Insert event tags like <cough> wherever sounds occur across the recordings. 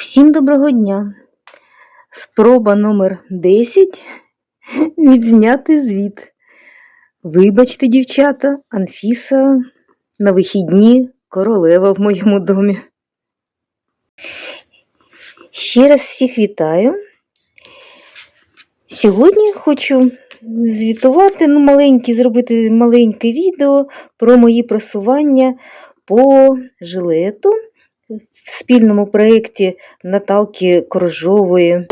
Всім доброго дня! Спроба номер 10 <laughs> відзняти звіт. Вибачте, дівчата, Анфіса на вихідні королева в моєму домі. Ще раз всіх вітаю. Сьогодні хочу звітувати, ну, маленьке, зробити маленьке відео про мої просування по жилету в спільному проєкті Наталки Коржової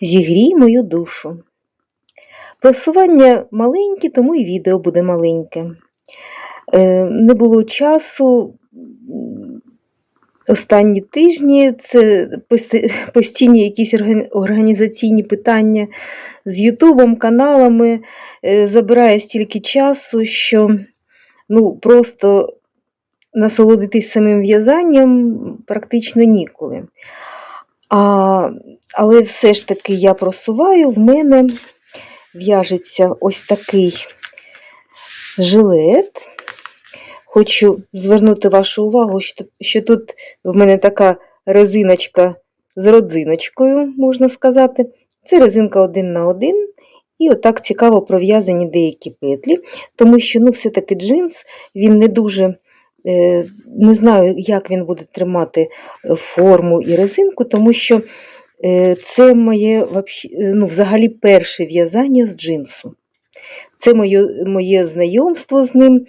Зігрій мою душу. Просування маленьке, тому і відео буде маленьке. Е, Не було часу. Останні тижні це постійні якісь організаційні питання з Ютубом, каналами е, забирає стільки часу, що ну, просто насолодитись самим в'язанням практично ніколи. А, але все ж таки я просуваю, в мене в'яжеться ось такий жилет. Хочу звернути вашу увагу, що, тут- в мене така резиночка з родзиночкою, можна сказати. Це резинка один на один. І отак цікаво пров'язані деякі петлі, тому що ну, все-таки джинс, він не дуже Не знаю, як він буде тримати е, форму і резинку, тому що е, це моє е, ну, взагалі перше в'язання з джинсу. Це моє, моє знайомство з ним,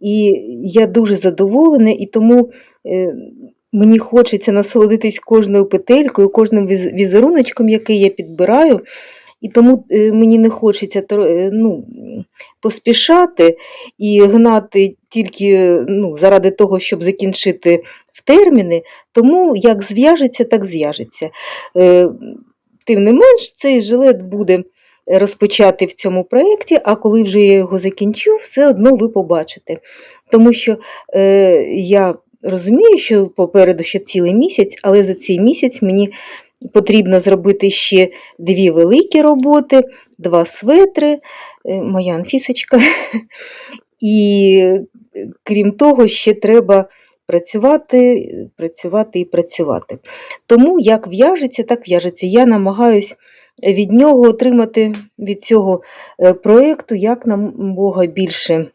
і я дуже задоволена, і тому е, мені хочеться насолодитись кожною петелькою, кожним візеруночком, який я підбираю. І тому е, мені не хочеться е, ну, поспішати і гнати тільки ну, заради того, щоб закінчити в терміни. Тому як зв'яжеться, так зв'яжеться. Е, Тим не менш, цей жилет буде розпочати в цьому проєкті, а коли вже я його закінчу, все одно ви побачите. Тому що е, я розумію, що попереду ще цілий місяць, але за цей місяць мені потрібно зробити ще дві великі роботи, два светри, е, моя Анфісочка. І крім того, ще треба працювати, працювати і працювати. Тому як в'яжеться, так в'яжеться. Я намагаюсь від нього отримати від цього е, проєкту як нам Бога більше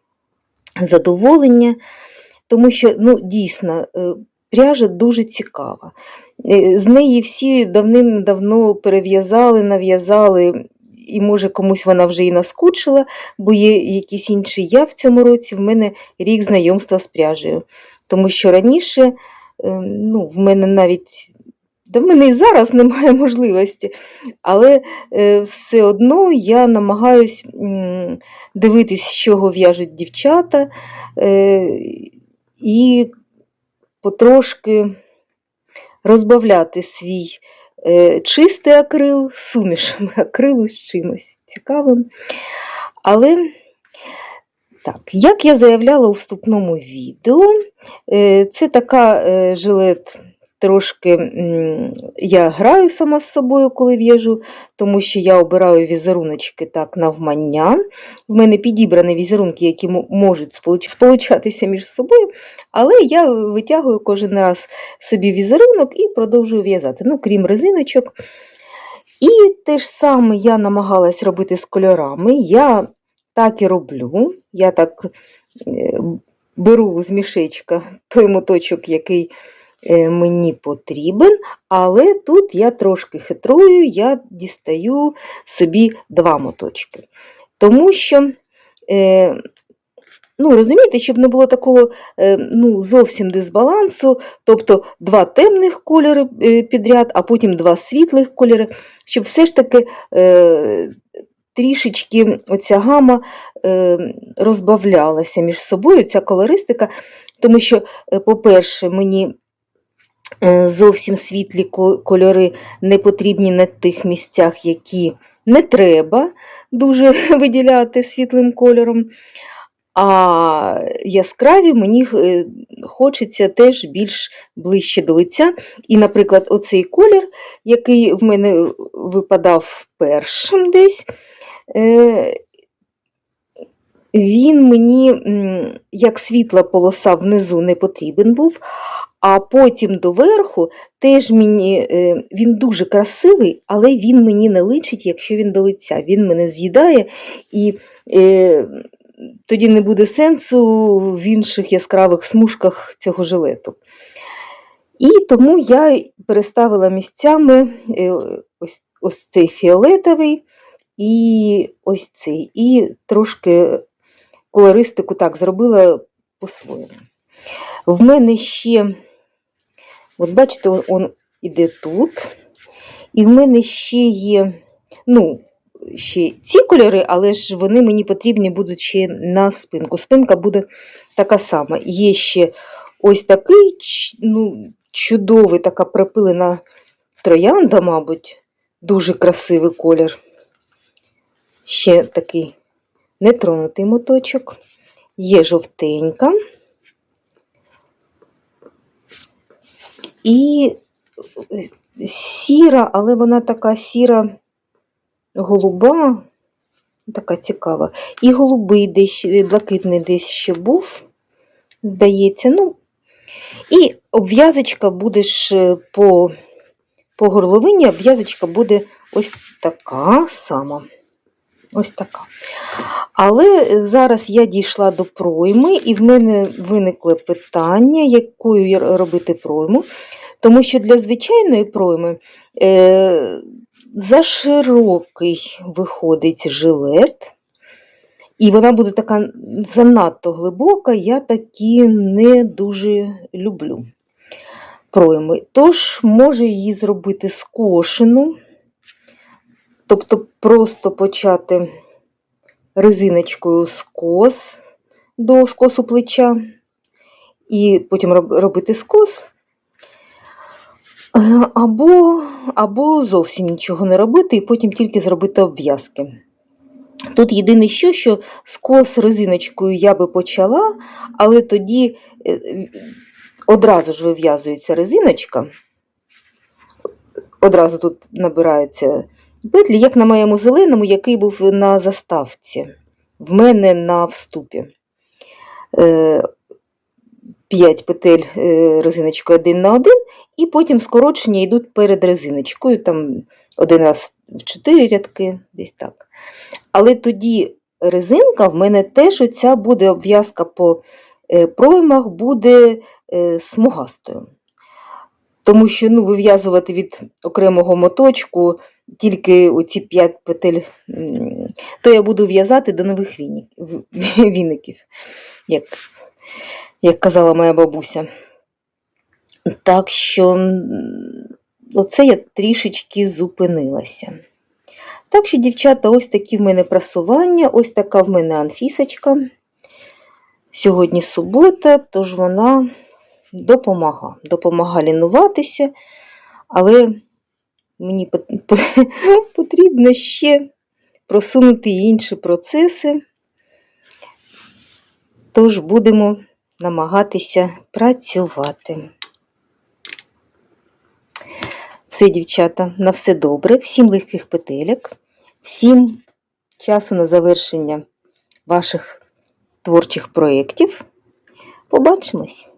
задоволення, тому що ну, дійсно е, пряжа дуже цікава. Е, З неї всі давним-давно перев'язали, нав'язали, і може комусь вона вже і наскучила, бо є якийсь інший я в цьому році, в мене рік знайомства з пряжею. Тому що раніше е, ну, в мене навіть, да в мене і зараз <laughs> немає можливості, але е, все одно я намагаюсь дивитись, з чого в'яжуть дівчата, е, і потрошки розбавляти свій е, чистий акрил сумішами <laughs> акрилу з чимось цікавим. Але так, як я заявляла у вступному відео, е, це така е, жилет. Трошки я граю сама з собою, коли в'яжу, тому що я обираю візеруночки так навмання. В мене підібрані візерунки, які можуть сполуч- сполучатися між собою, але я витягую кожен раз собі візерунок і продовжую в'язати, ну, крім резиночок. І те ж саме я намагалась робити з кольорами. Я так і роблю. Я так е, беру з мішечка той моточок, який мені потрібен, але тут я трошки хитрую, я дістаю собі два моточки. Тому що, е, ну, розумієте, щоб не було такого е, ну, зовсім дисбалансу, тобто два темних кольори е, підряд, а потім два світлих кольори, щоб все ж таки е, трішечки оця гама е, розбавлялася між собою, ця колористика, тому що, е, по-перше, мені е, зовсім світлі кольори не потрібні на тих місцях, які не треба дуже <laughs> виділяти світлим кольором. А яскраві мені е, хочеться теж більш ближче до лиця. І, наприклад, оцей колір, який в мене випадав першим десь, е, він мені як світла полоса внизу не потрібен був, а потім доверху теж мені, е, він дуже красивий, але він мені не личить, якщо він до лиця. Він мене з'їдає, і е, тоді не буде сенсу в інших яскравих смужках цього жилету. І тому я переставила місцями е, ось, ось цей фіолетовий і ось цей. І трошки колористику так зробила по-своєму. В мене ще, от бачите, он, іде тут. І в мене ще є, ну, ще ці кольори, але ж вони мені потрібні будуть ще на спинку. Спинка буде така сама. Є ще ось такий ну, чудовий, така припилена троянда, мабуть, дуже красивий колір. Ще такий нетронутий моточок. Є жовтенька. І е, сіра, але вона така сіра голуба, така цікава. І голубий десь, е, блакитний десь ще був, здається. Ну, і обв'язочка буде ж е, по, по горловині, обв'язочка буде ось така сама. Ось така. Але зараз я дійшла до пройми, і в мене виникло питання, якою робити пройму. Тому що для звичайної пройми е, заширокий виходить жилет, і вона буде така занадто глибока, я такі не дуже люблю пройми. Тож можу її зробити скошену, тобто просто почати резиночкою скос до скосу плеча, і потім робити скос. Е, Або, або зовсім нічого не робити, і потім тільки зробити обв'язки. Тут єдине що, що скос резиночкою я би почала, але тоді е, одразу ж вив'язується резиночка, одразу тут набирається петлі, як на моєму зеленому, який був на заставці. В мене на вступі. 5 петель е, резиночкою один на один, і потім скорочення йдуть перед резиночкою, там один раз в 4 рядки, десь так. Але тоді резинка в мене теж оця буде обв'язка по е, проймах, буде е, смугастою. Тому що ну, вив'язувати від окремого моточку тільки оці 5 петель, то я буду в'язати до нових <laughs> віників, як, як казала моя бабуся. Так що оце я трішечки зупинилася. Так що, дівчата, ось такі в мене прасування, ось така в мене анфісочка. Сьогодні субота, тож вона допомага. Допомагає лінуватися, але мені <laughs> потрібно ще просунути інші процеси. Тож будемо намагатися працювати. Все, дівчата, на все добре, всім легких петелек, всім часу на завершення ваших творчих проєктів. Побачимось!